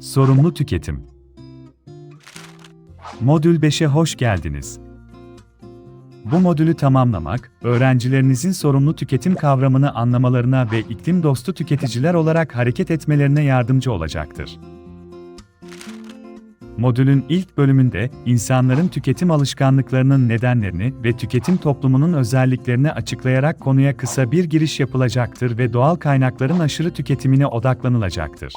Sorumlu tüketim. Modül 5'e hoş geldiniz. Bu modülü tamamlamak, öğrencilerinizin sorumlu tüketim kavramını anlamalarına ve iklim dostu tüketiciler olarak hareket etmelerine yardımcı olacaktır. Modülün ilk bölümünde, insanların tüketim alışkanlıklarının nedenlerini ve tüketim toplumunun özelliklerini açıklayarak konuya kısa bir giriş yapılacaktır ve doğal kaynakların aşırı tüketimine odaklanılacaktır.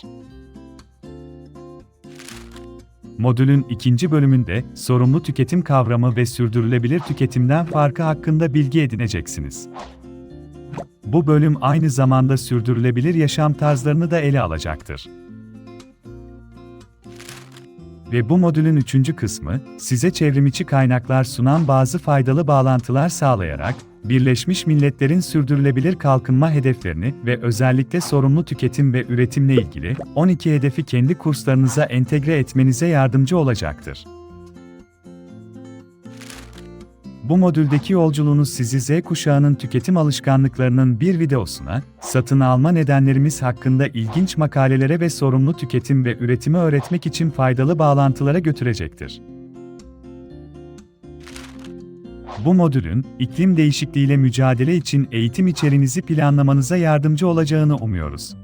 Modülün ikinci bölümünde, sorumlu tüketim kavramı ve sürdürülebilir tüketimden farkı hakkında bilgi edineceksiniz. Bu bölüm aynı zamanda sürdürülebilir yaşam tarzlarını da ele alacaktır. Ve bu modülün üçüncü kısmı, size çevrimiçi kaynaklar sunan bazı faydalı bağlantılar sağlayarak, Birleşmiş Milletler'in sürdürülebilir kalkınma hedeflerini ve özellikle sorumlu tüketim ve üretimle ilgili 12 hedefi kendi kurslarınıza entegre etmenize yardımcı olacaktır. Bu modüldeki yolculuğunuz sizi Z kuşağının tüketim alışkanlıklarının bir videosuna, satın alma nedenlerimiz hakkında ilginç makalelere ve sorumlu tüketim ve üretimi öğretmek için faydalı bağlantılara götürecektir. Bu modülün, iklim değişikliğiyle mücadele için eğitim içeriğinizi planlamanıza yardımcı olacağını umuyoruz.